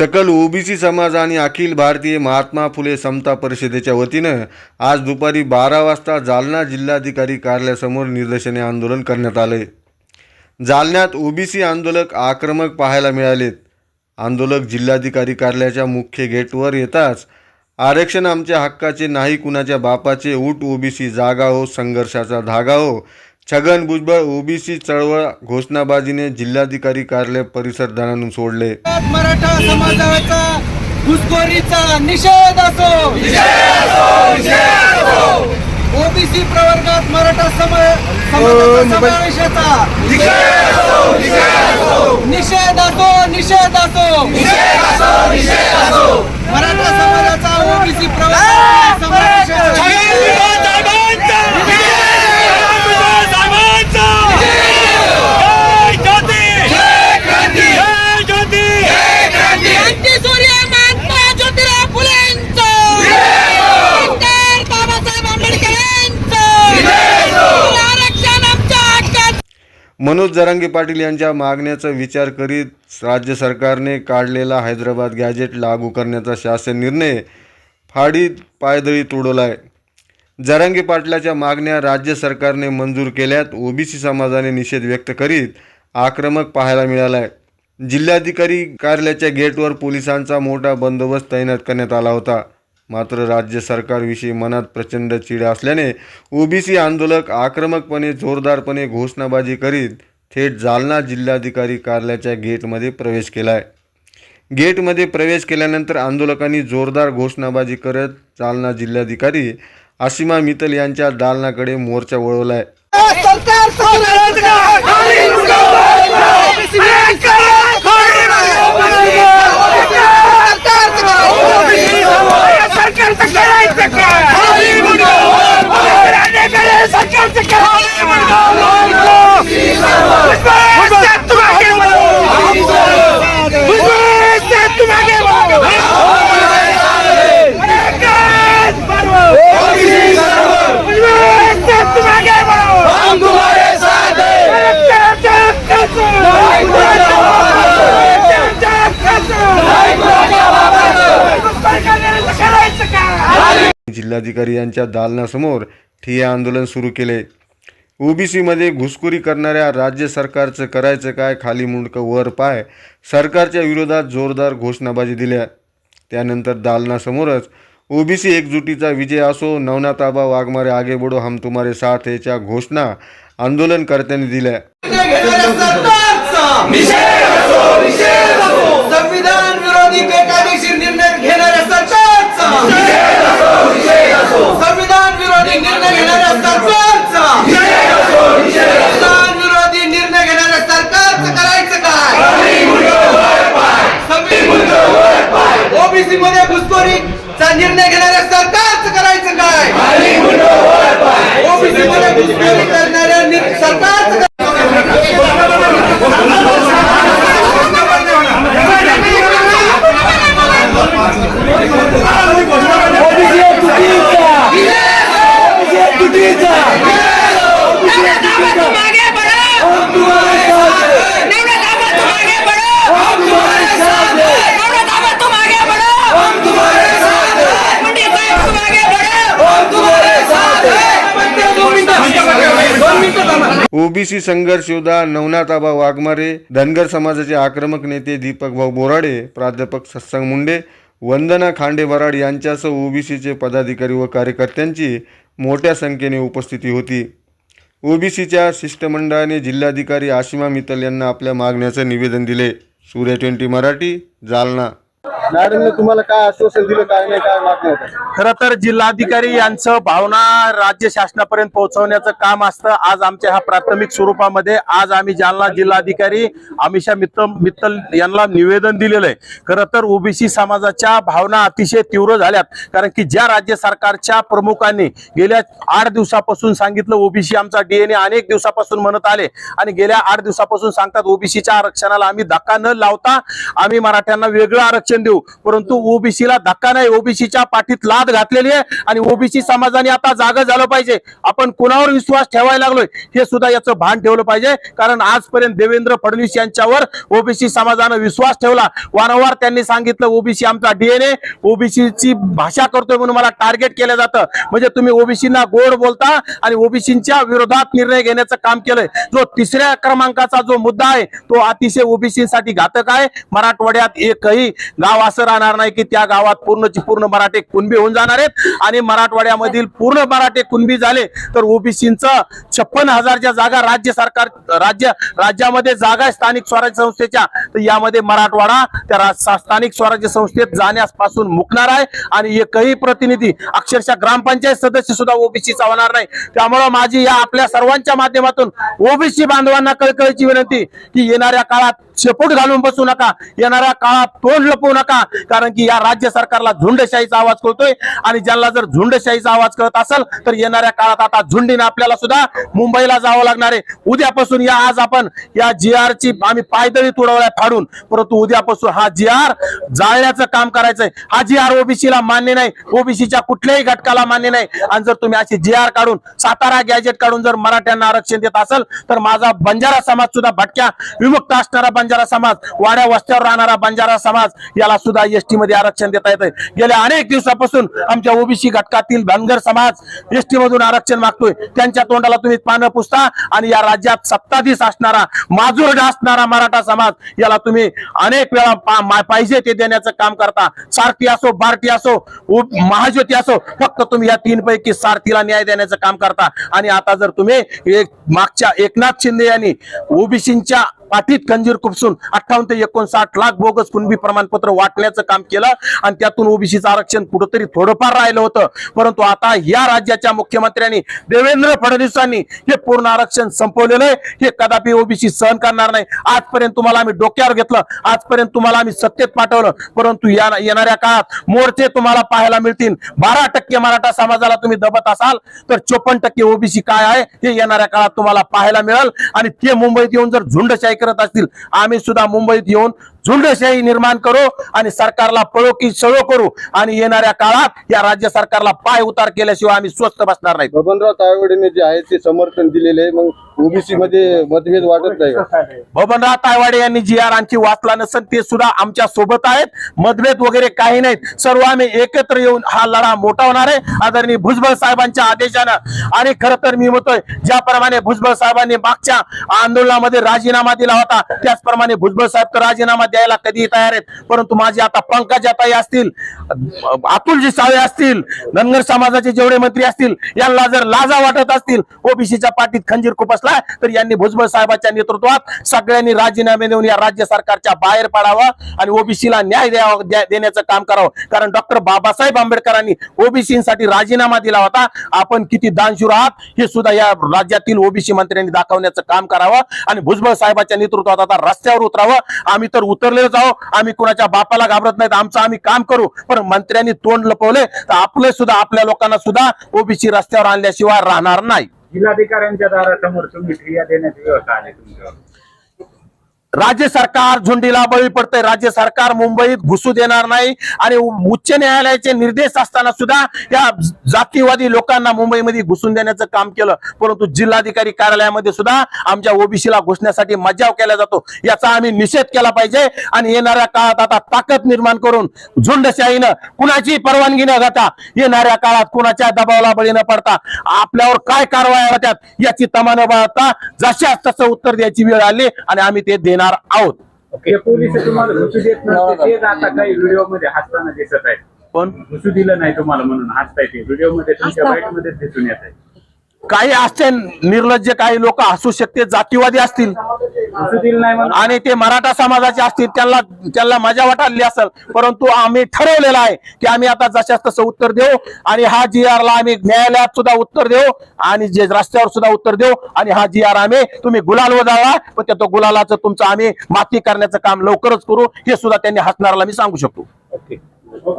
सकल ओबीसी समाज आणि अखिल भारतीय महात्मा फुले समता परिषदेच्या वतीनं आज दुपारी बारा वाजता जालना जिल्हाधिकारी कार्यालयासमोर निदर्शने आंदोलन करण्यात आले. जालन्यात ओबीसी आंदोलक आक्रमक पाहायला मिळालेत. आंदोलक जिल्हाधिकारी कार्यालयाच्या मुख्य गेटवर येताच आरक्षण आमच्या हक्काचे नाही कुणाच्या बापाचे उठ ओबीसी जागा हो संघर्षाचा धागा हो छगन भुजबळ ओबीसी चळवळ घोषणाबाजीने जिल्हाधिकारी कार्यालय परिसर दणानून सोडले. मराठा समाजाचा घुसखोरीचा निषेध असो. ओबीसी प्रवर्गात मराठा समावेशाचा निषेध असो निषेध असो. मराठा समाजाचा ओबीसी प्रवर्गात समावेशाचा क्रांती सूर्य महात्मा ज्योतिराव फुलेंचं डॉक्टर बाबासाहेब आंबेडकरांचं आरक्षण आमच्या हक्काचं मनोज जरांगे पाटील यांच्या मागण्याचा विचार करीत राज्य सरकारने काढलेला हैदराबाद गॅजेट लागू करण्याचा शासन निर्णय फाडीत पायदळी तुडवलाय जरांगे पाटलाच्या मागण्या राज्य सरकारने मंजूर केल्यात ओबीसी समाजाने निषेध व्यक्त करीत आक्रमक पाहायला मिळालाय. जिल्हाधिकारी कार्यालयाच्या गेटवर पोलिसांचा मोठा बंदोबस्त तैनात करण्यात आला होता. मात्र राज्य सरकारविषयी मनात प्रचंड चिड असल्याने ओबीसी आंदोलक आक्रमकपणे जोरदारपणे घोषणाबाजी करीत थेट जालना जिल्हाधिकारी कार्यालयाच्या गेटमध्ये प्रवेश केला आहे गेटमध्ये प्रवेश केल्यानंतर आंदोलकांनी जोरदार घोषणाबाजी करत जालना जिल्हाधिकारी आशिमा मितल यांच्या दालनाकडे मोर्चा वळवलाय सरकार ಸರ್ಕಾರ जिल्हाधिकारी यांच्या दालनासमोर ठिय्या आंदोलन सुरू केले. ओबीसीमध्ये घुसखोरी करणाऱ्या राज्य सरकारचं करायचं काय? खाली मुंडकं वर पाय. सरकारच्या विरोधात जोरदार घोषणाबाजी दिल्या. त्यानंतर दालनासमोरच ओबीसी एकजुटीचा विजय असो नवनाथाबा वाघमारे आगे बडो हम तुम्हारे साथ याच्या घोषणा आंदोलनकर्त्यांनी दिल्या संविधान विरोधी बेकायदेशीर निर्णय घेणाऱ्या सरकारचा संविधान विरोधी निर्णय घेणाऱ्या सरकारचा संविधान विरोधी निर्णय घेणाऱ्या सरकारचं करायचं काय ओबीसी मध्ये घुसखोरीचा निर्णय घेणाऱ्या सरकारचं करायचं काय? ओबीसी मध्ये घुसखोरी करणाऱ्या सरकारचं नवनाथाबा तुम आगे बढ़ो नवनाथाबा तुम आगे बढ़ो नवनाथाबा तुम आगे बढ़ो पंडित साहब तुम आगे बढ़ो ओबीसी संघर्ष योद्धा नवनाथाबा वाघमारे धनगर समाजाचे आक्रमक नेते दीपक भाऊ बोराडे प्राध्यापक सत्संग मुंडे वंदना खांडे बराड यांच्यासह ओबीसीचे पदाधिकारी व कार्यकर्त्यांची मोठ्या संख्येने उपस्थिती होती. ओबीसीच्या शिष्टमंडळाने जिल्हाधिकारी आशिमा मित्तल यांना आपल्या मागण्याचं निवेदन दिले. सूर्य ट्वेंटी मराठी जालना. मॅडमने तुम्हाला काय आश्वासन दिलं काय नाही काय मागणी खर तर जिल्हाधिकारी यांचं भावना राज्य शासनापर्यंत पोहोचवण्याचं काम असतं. आज आमच्या ह्या प्राथमिक स्वरूपामध्ये आज आम्ही जालना जिल्हाधिकारी अमिषा मित्तल मित्तल यांना निवेदन दिलेलं आहे. खरं तर ओबीसी समाजाच्या भावना अतिशय तीव्र झाल्यात. कारण की ज्या राज्य सरकारच्या प्रमुखांनी गेल्या आठ दिवसापासून सांगितलं ओबीसी आमचा डीएनए अनेक दिवसापासून म्हणत आले. आणि गेल्या आठ दिवसापासून सांगतात ओबीसीच्या आरक्षणाला आम्ही धक्का न लावता आम्ही मराठ्यांना वेगळं आरक्षण देऊ. परंतु ओबीसीला धक्का नाही. ओबीसीच्या पाठीत लाद घातलेली आहे आणि ओबीसी समाजाने आता जागा झालं पाहिजे. आपण कुणावर विश्वास ठेवायला लागलोय हे सुद्धा याचं भान ठेवलं पाहिजे. कारण आजपर्यंत देवेंद्र फडणवीस यांच्यावर ओबीसी समाजानं विश्वास ठेवला. वारंवार त्यांनी सांगितलं ओबीसी आमचा डीएनए ओबीसीची भाषा करतोय म्हणून मला टार्गेट केलं जातं. म्हणजे तुम्ही ओबीसीना गोड बोलता आणि ओबीसीच्या विरोधात निर्णय घेण्याचं काम केलंय. जो तिसऱ्या क्रमांकाचा जो मुद्दा आहे तो अतिशय ओबीसीसाठी घातक आहे. मराठवाड्यात एकही गाव असं राहणार नाही की त्या गावात पूर्णची पूर्ण मराठे कुणबी होऊन जाणार आहेत. आणि मराठवाड्यामधील पूर्ण मराठे कुणबी झाले तर ओबीसीचं छप्पन हजारच्या जागा राज्य सरकार राज्य राज्यामध्ये जागा आहे स्थानिक स्वराज्य संस्थेच्या. तर यामध्ये मराठवाडा त्या रा- स्थानिक स्वराज्य संस्थेत जाण्यापासून मुकणार आहे. आणि एकही प्रतिनिधी अक्षरशः ग्रामपंचायत सदस्य सुद्धा ओबीसीचा होणार नाही. त्यामुळं माझी या आपल्या सर्वांच्या माध्यमातून ओबीसी बांधवांना कळकळीची विनंती की येणाऱ्या काळात शेपूट घालून बसू नका. येणाऱ्या काळात तोंड लपवू नका. कारण की या राज्य सरकारला झुंडशाहीचा आवाज कळतोय. आणि ज्यांना जर झुंडशाहीचा आवाज कळत असेल तर येणाऱ्या काळात आता झुंडीने आपल्याला सुद्धा मुंबईला जावं लागणार आहे. उद्यापासून या आज आपण या जी आर ची आम्ही पायदळी तुडवल्या फाडून परंतु उद्यापासून हा जी आर जाळण्याचं काम करायचंय. हा जी आर ओबीसीला मान्य नाही. ओबीसीच्या कुठल्याही घटकाला मान्य नाही. आणि जर तुम्ही अशी जी आर काढून सातारा गॅजेट काढून जर मराठ्यांना आरक्षण देत असेल तर माझा बंजारा समाज सुद्धा भटक्या विमुक्त असणारा बंजारा समाज वाड्या वस्त्यावर राहणारा बंजारा समाज याला सुद्धा एसटी मध्ये आरक्षण देता येत गेल्या अनेक दिवसापासून आमच्या ओबीसी घटकातील धनगर समाज एसटी मधून आरक्षण मागतोय. त्यांच्या तोंडाला तुम्ही पानं पुसता आणि या राज्यात सत्ताधीश असणारा माजुरडा असणारा मराठा समाज याला तुम्ही अनेक वेळा पा- पाहिजे ते देण्याचं काम करता. सारथी असो बार्टी असो महाज्योती असो फक्त तुम्ही या तीन पैकी सारथीला न्याय देण्याचं काम करता. आणि आता जर तुम्ही एक मागच्या एकनाथ शिंदे यांनी ओबीसीच्या पाठीत खंजीर खुपसून अठ्ठावन्न ते एकोणसाठ लाख बोगस कुणबी प्रमाणपत्र वाटण्याचं काम केलं आणि त्यातून ओबीसीचं आरक्षण कुठंतरी थोडंफार राहिलं होतं. परंतु आता या राज्याच्या मुख्यमंत्र्यांनी देवेंद्र फडणवीसांनी हे पूर्ण आरक्षण संपवलेलं आहे. हे कदापि ओबीसी सहन करणार नाही. आजपर्यंत तुम्हाला आम्ही डोक्यावर घेतलं. आजपर्यंत तुम्हाला आम्ही सत्तेत पाठवलं. परंतु या येणाऱ्या काळात मोर्चे तुम्हाला पाहायला मिळतील. बारा टक्के मराठा समाजाला तुम्ही दबत असाल तर चोपन्न टक्के ओबीसी काय आहे हे येणाऱ्या काळात तुम्हाला पाहायला मिळेल. आणि ते मुंबईत येऊन जर झुंडशाही करत असतील आम्ही सुद्धा मुंबईत येऊन झुंडशाही निर्माण करू आणि सरकारला पळो की सळो करू. आणि येणाऱ्या काळात या राज्य सरकारला पाय उतार केल्याशिवाय आम्ही स्वस्त बसणार नाही. बबनराव तायवडेने जे आहे ते समर्थन दिलेले आहे. मग ओबीसी मध्ये मतभेद वाटत नाही बबनराव तायवाडे यांनी जी आर आणखी वाचला नसेल ते सुद्धा आमच्यासोबत आहेत. मतभेद वगैरे काही नाहीत. सर्व आम्ही एकत्र येऊन हा लढा मोठा होणार आहे. आदरणीय भुजबळ साहेबांच्या आदेशानं. आणि खरं तर मी म्हणतोय ज्याप्रमाणे भुजबळ साहेबांनी मागच्या आंदोलनामध्ये राजीनामा दिला होता त्याचप्रमाणे भुजबळ साहेब तर राजीनामा द्यायला कधी तयार आहेत. परंतु माझे आता पंकजाताई असतील अतुलजी सावे असतील धनगर समाजाचे जेवढे मंत्री असतील यांना जर लाजा वाटत असतील ओबीसीच्या पाठीत खंजीर खुपसला तर यांनी भुजबळ साहेबांच्या नेतृत्वात सगळ्यांनी राजीनामे देऊन या राज्य सरकारच्या बाहेर पडावं आणि ओबीसीला न्याय द्यावा देण्याचं काम करावं. कारण डॉक्टर बाबासाहेब आंबेडकरांनी ओबीसीसाठी राजीनामा दिला होता. आपण किती दानशूर आहात हे सुद्धा या राज्यातील ओबीसी मंत्र्यांनी दाखवण्याचं काम करावं आणि भुजबळ साहेबांच्या नेतृत्वात आता रस्त्यावर उतरावं. आम्ही तर उतरलेलोच आहो. आम्ही कुणाच्या बापाला घाबरत नाहीत. आमचं आम्ही काम करू. पण मंत्र्यांनी तोंड लपवले तर आपले सुद्धा आपल्या लोकांना सुद्धा ओबीसी रस्त्यावर आणल्याशिवाय राहणार नाही. जिल्हाधिकाऱ्यांच्या दारासमोर तुम्ही क्रिया देण्याची व्यवस्था आली तुमच्यावर. राज्य सरकार झुंडीला बळी पडतंय. राज्य सरकार मुंबईत घुसू देणार नाही आणि उच्च न्यायालयाचे निर्देश असताना सुद्धा या जातीवादी लोकांना मुंबईमध्ये घुसून देण्याचं काम केलं. परंतु जिल्हाधिकारी कार्यालयामध्ये सुद्धा आमच्या ओबीसीला घुसण्यासाठी मज्जाव केला जातो. याचा आम्ही निषेध केला पाहिजे आणि येणाऱ्या काळात आता ताकद निर्माण करून झुंडशाहीनं कुणाची परवानगी न घेता येणाऱ्या काळात कुणाच्या दबावाला बळी न पडता आपल्यावर काय कारवाया होत्यात याची तमा न बाळगता जशाच तसं उत्तर द्यायची वेळ आली आणि आम्ही ते देणार आहोत. ते पोलीस तुम्हाला घुसू देत नसते. तेच आता काही व्हिडिओमध्ये हसताना दिसत आहेत. पण घुसू दिलं नाही तुम्हाला म्हणून हसताय ते. व्हिडिओमध्ये तुमच्या बाईटमध्ये दिसून येत आहे. काही असते निर्लज्ज काही लोक असू शकते जातीवादी असतील. आणि ते मराठा समाजाचे असतील त्यांना त्यांना मजा वाटाली असेल. परंतु आम्ही ठरवलेलं आहे की आम्ही आता जशाच तसं उत्तर देऊ आणि हा जी ला आम्ही न्यायालयात सुद्धा उत्तर देऊ आणि जे रस्त्यावर सुद्धा उत्तर देऊ आणि हा जी आर आम्ही तुम्ही गुलाल वजाळा पण त्या तो गुलालाचं तुमचं आम्ही माती करण्याचं काम लवकरच करू. हे सुद्धा त्यांनी हसणाराला मी सांगू शकतो.